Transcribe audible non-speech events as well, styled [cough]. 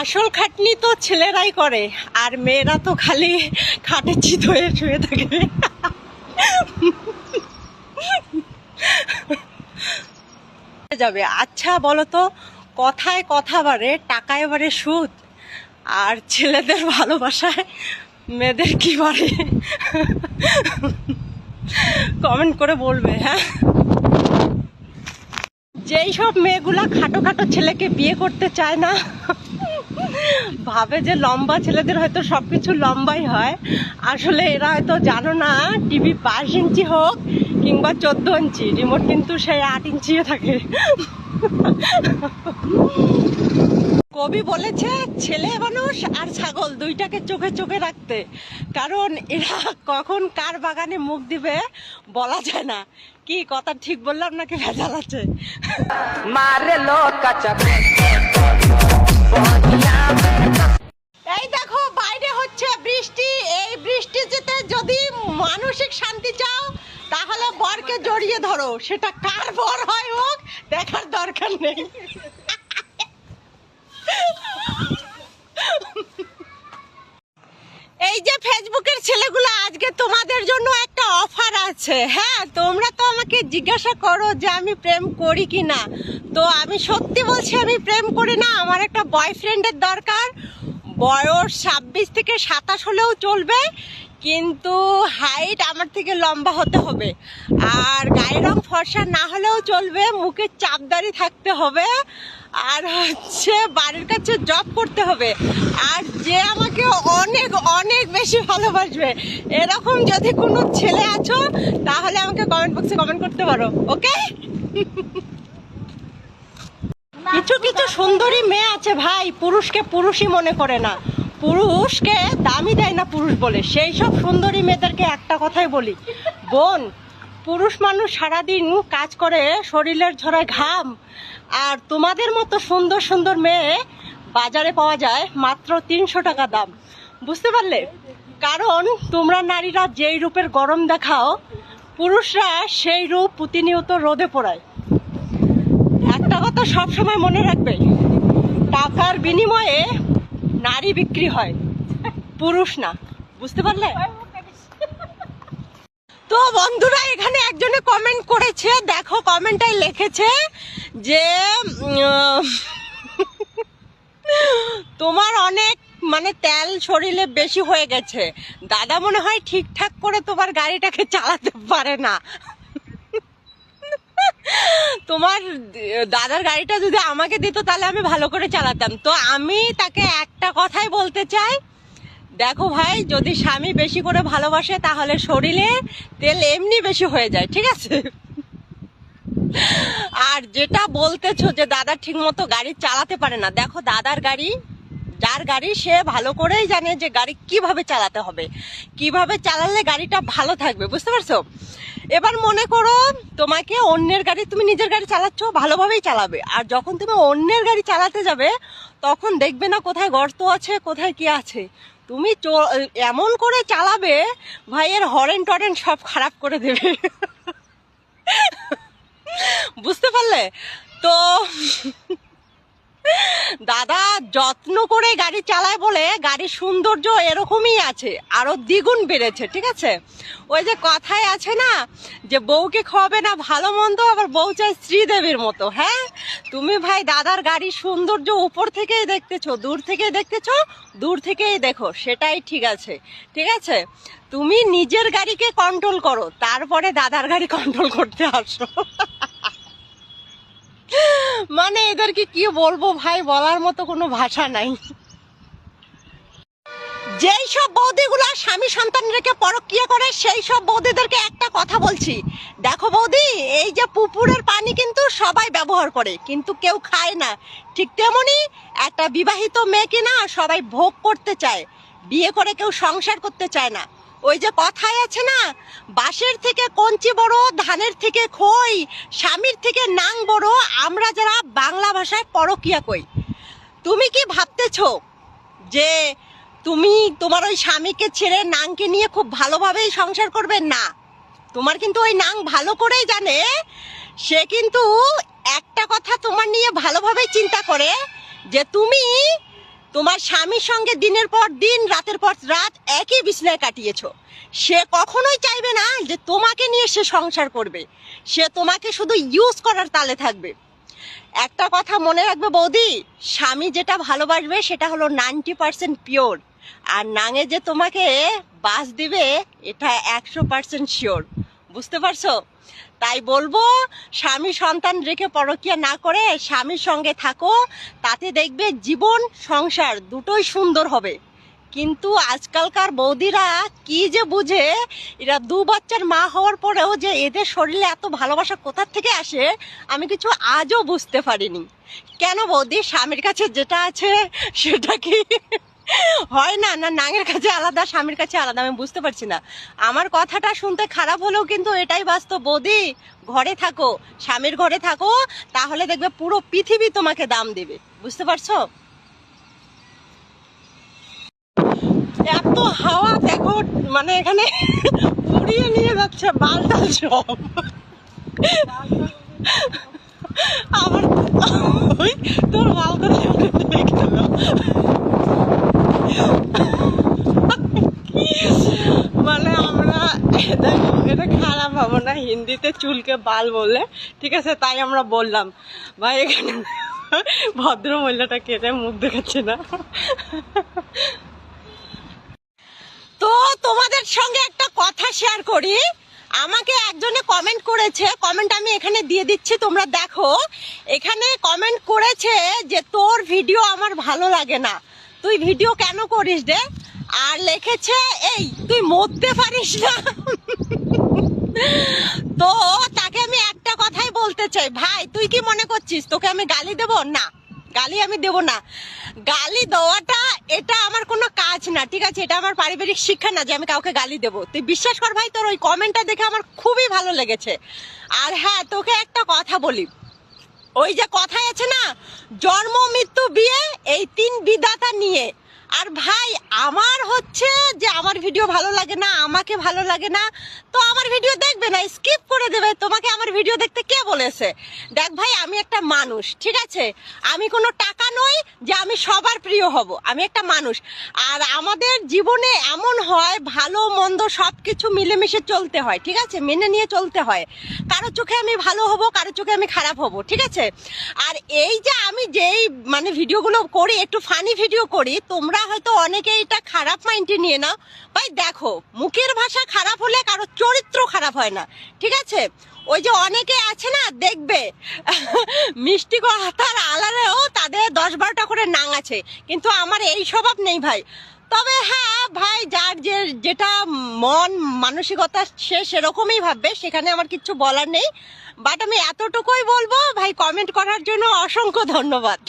আসল খাটনি তো ছেলেরাই করে, আর মেয়েরা তো খালি খাটে চিত হয়ে শুয়ে থাকে। যাবে। আচ্ছা বলো তো, কথায় কথা বাড়ে, টাকায় বাড়ে সুদ, আর ছেলেদের ভালোবাসায় মেয়েদের কি বাড়ে? কমেন্ট করে বলবে হ্যাঁ? যেই সব মেয়েগুলা খাটো খাটো ছেলেকে বিয়ে করতে চায় না ভাবে যে লম্বা ছেলেদের হয়তো সবকিছু লম্বাই হয়। আসলে এরা হয়তো জানো না টিভি বাইশ ইঞ্চি হোক কিংবা চোদ্দ ইঞ্চি রিমোট কিন্তু সেই আট ইঞ্চিও থাকে। কবি বলেছে, ছেলে মানুষ আর ছাগল দুইটাকে চোখে চোখে রাখতে। কারণ এরা কখন কার বাগানে মুখ দিবে বলা যায় না। কি কথা ঠিক বললাম নাকি ভেজাল আছে? মারে লোক জড়িয়ে ধরো, সেটা কার বর হয় হোক দেখার দরকার নেই। এই যে ফেসবুকের ছেলেগুলো, আজকে তোমাদের জন্য একটা অফার আছে। হ্যাঁ তোমরা তো আমাকে জিজ্ঞাসা করো যে আমি প্রেম করি কি না তো আমি সত্যি বলছি, আমি প্রেম করি না। আমার একটা বয়ফ্রেন্ডের দরকার। বয়স ছাব্বিশ থেকে সাতাশ হলেও চলবে। কিন্তু হাইট আমার থেকে লম্বা হতে হবে। আর গায়ের রং ফর্সা না হলেও চলবে মুখে চাপদারি থাকতে হবে আর হচ্ছে বাড়ির কাছে জব করতে হবে। আর যে আমাকে অনেক অনেক বেশি ভালোবাসবে এরকম যদি কোনো ছেলে আছো তাহলে আমাকে কমেন্ট বক্সে কমেন্ট করতে পারো ওকে কিছু কিছু সুন্দরী মেয়ে আছে ভাই পুরুষকে পুরুষই মনে করে না। পুরুষকে দামি দেয় না পুরুষ বলে। সেই সব সুন্দরী মেয়েদেরকে একটা কথাই বলি। বোন, পুরুষ মানুষ সারাদিন কাজ করে, শরীরের ঝরায় ঘাম। আর তোমাদের মতো সুন্দর সুন্দর মেয়ে বাজারে পাওয়া যায় মাত্র তিনশো টাকা দাম। বুঝতে পারলে? কারণ তোমরা নারীরা যেই রূপের গরম দেখাও, পুরুষরা সেই রূপ প্রতিনিয়ত রোদে পোড়ায়। একটা কথা সব সময় মনে রাখবে, টাকার বিনিময়ে নারী বিক্রি হয়। পুরুষ না। বুঝতে পারলে? তো বন্ধুরা, এখানে একজনে কমেন্ট করেছে। দেখো কমেন্টটাই লিখেছে যে তোমার অনেক মানে তেল শরীরে বেশি হয়ে গেছে। দাদা মনে হয় ঠিকঠাক করে তোমার গাড়িটাকে চালাতে পারে না। তোমার দাদার গাড়িটা যদি আমাকে দিত, তাহলে আমি ভালো করে চালাতাম। তো আমি তাকে একটা কথাই বলতে চাই। দেখো ভাই, যদি স্বামী বেশি করে ভালোবাসে, তাহলে শরীরে তেল এমনি বেশি হয়ে যায়, ঠিক আছে? আর যেটা বলতেছো যে দাদা ঠিক মতো গাড়ি চালাতে পারে না, দেখো দাদার গাড়ি যার গাড়ি সে ভালো করেই জানে যে গাড়ি কীভাবে চালাতে হবে। কীভাবে চালালে গাড়িটা ভালো থাকবে, বুঝতে পারছ? এবার মনে করো তোমাকে অন্যের গাড়ি, তুমি নিজের গাড়ি চালাচ্ছ, ভালোভাবেই চালাবে। আর যখন তুমি অন্যের গাড়ি চালাতে যাবে, তখন দেখবে না কোথায় গর্ত আছে, কোথায় কি আছে। তুমি এমন করে চালাবে, ভাইয়ের হরেন টরেন সব খারাপ করে দেবে। [laughs] বুঝতে পারলে? তো দাদা, যত্ন করে গাড়ি চালায় বলে গাড়ির সৌন্দর্য এরকমই আছে, আরও দ্বিগুণ বেড়েছে, ঠিক আছে? ওই যে কথায় আছে না, যে বউকে খাওয়াবে না ভালো মন্দ, আবার বউ চায় শ্রীদেবীর মতো হ্যাঁ? তুমি ভাই দাদার গাড়ির সৌন্দর্য উপর থেকেই দেখতেছো, দূর থেকেই দেখতেছো, দূর থেকেই দেখো, সেটাই ঠিক আছে ঠিক আছে? তুমি নিজের গাড়িকে কন্ট্রোল করো, তারপরে দাদার গাড়ি কন্ট্রোল করতে আসো। মানে এদেরকে কি বলব ভাই? বলার মতো কোনো ভাষা নাই। যেই সব বৌদিগুলো স্বামী সন্তান রেখে পরক্রিয়া করে, সেই সব বৌদিদেরকে একটা কথা বলছি। দেখো বৌদি, এই যে পুকুরের পানি কিন্তু সবাই ব্যবহার করে, কিন্তু কেউ খায় না। ঠিক তেমনি একটা বিবাহিত মেয়েকে না সবাই ভোগ করতে চায়। বিয়ে করে কেউ সংসার করতে চায় না। ওই যে কথায় আছে না, বাঁশের থেকে কঞ্চি বড়, ধানের থেকে খই, স্বামীর থেকে নাং বড়, আমরা যারা বাংলা ভাষায় পরকিয়া কই তুমি কি ভাবতেছো যে তুমি তোমার ওই স্বামীকে ছেড়ে নাংকে নিয়ে খুব ভালোভাবেই সংসার করবে? না। তোমার কিন্তু ওই নাং ভালো করেই জানে। সে কিন্তু একটা কথা তোমার নিয়ে ভালোভাবেই চিন্তা করে যে তুমি তোমার স্বামীর সঙ্গে দিনের পর দিন, রাতের পর রাত একই বিছনায় কাটিয়েছ। সে কখনোই চাইবে না যে তোমাকে নিয়ে সে সংসার করবে। সে তোমাকে শুধু ইউজ করার তালে থাকবে। একটা কথা মনে রাখবে বৌদি, স্বামী যেটা ভালোবাসবে সেটা হলো নাইনটি পার্সেন্ট পিওর আর নাঙে যে তোমাকে বাস দিবে, এটা একশো পার্সেন্ট শিওর বুঝতে পারছ? তাই বলব, স্বামী সন্তান রেখে পরকিয়া না করে স্বামীর সঙ্গে থাকো, তাতে দেখবে জীবন, সংসার দুটোই সুন্দর হবে। কিন্তু আজকালকার বৌদিরা কি যে বুঝে, এরা দু বাচ্চার মা হওয়ার পরেও যে এদের শরীরে এত ভালোবাসা কোথার থেকে আসে, আমি কিছু আজও বুঝতে পারিনি। কেন বৌদি, স্বামীর কাছে যেটা আছে সেটা কি? হয় না না, নাঙের কাছে আলাদা, স্বামীর কাছে আলাদা, আমি বুঝতে পারছি না। আমার কথাটা শুনতে খারাপ হলেও কিন্তু এটাই বাস্তব। বৌদি, ঘরে থাকো, স্বামীর ঘরে থাকো, তাহলে দেখবে পুরো পৃথিবী তোমাকে দাম দেবে। বুঝতে পারছ? এত হাওয়া, দেখো মানে এখানে [laughs] উড়িয়ে নিয়ে যাচ্ছে সব আবার ওই তোর বালটা দেখে গেল মানে আমরা দেখো এটা খারাপ হব না হিন্দিতে চুলকে বাল বলে। ঠিক আছে, তাই আমরা বললাম। ভাই, এখানে ভদ্র মহিলাটা কেটে মুখ দেখাচ্ছে না। তো তোমাদের সঙ্গে একটা কথা শেয়ার করি। আমাকে একজনে কমেন্ট করেছে। কমেন্ট আমি এখানে দিয়ে দিচ্ছি, তোমরা দেখো। এখানে কমেন্ট করেছে যে, তোর ভিডিও আমার ভালো লাগে না। তুই ভিডিও কেন করিস রে? আর লিখেছে, এই, তুই মরতে পারিস না। তো তাকে আমি একটা কথাই বলতে চাই। ভাই, তুই কি মনে করছিস? তোকে আমি গালি দেব? না, গালি আমি দেব না। গালি দেওয়াটা, এটা আমার কোনো কাজ না, ঠিক আছে? এটা আমার পারিবারিক শিক্ষা না যে আমি কাউকে গালি দেব। তুই বিশ্বাস কর ভাই, তোর ওই কমেন্টটা দেখে আমার খুবই ভালো লেগেছে। আর হ্যাঁ তোকে একটা কথা বলি। ওই যে কথাই আছে না, জন্ম, মৃত্যু, বিয়ে, এই তিন বিধাতা নিয়ে আর ভাই, আমার হচ্ছে যে আমার ভিডিও ভালো লাগে না, আমাকে ভালো লাগে না, তো আমার ভিডিও দেখবে না স্কিপ করে দেবে। তোমাকে আমার ভিডিও দেখতে কে বলেছে? দেখ ভাই, আমি একটা মানুষ, ঠিক আছে? আমি কোনো টাকা যে আমি সবার প্রিয় হব, আমি একটা মানুষ। আর আমাদের জীবনে এমন হয়, ভালো, মন্দ সব কিছু মিলেমিশে চলতে হয়, ঠিক আছে? মেনে নিয়ে চলতে হয়। কারও চোখে আমি ভালো হব, কারও চোখে আমি খারাপ হব, ঠিক আছে? আর এই যে আমি যেই মানে ভিডিওগুলো করি, একটু ফানি ভিডিও করি, তোমরা হয়তো অনেকে এটা খারাপ মাইন্ডে নিয়ে নাও। ভাই, দেখো, মুখের ভাষা খারাপ হলে কারও চরিত্র খারাপ হয় না, ঠিক আছে? ওই যে অনেকে আছে না, দেখবে। মিষ্টি কথার আলারেও তাদের দশ বারোটা করে নাং আছে। কিন্তু আমার এই স্বভাব নেই ভাই। তবে হ্যাঁ ভাই, যার যে, যেটা মন, মানসিকতা সে সেরকমই ভাববে, সেখানে আমার কিছু বলার নেই। বাট আমি এতটুকুই বলব, ভাই কমেন্ট করার জন্য অসংখ্য ধন্যবাদ।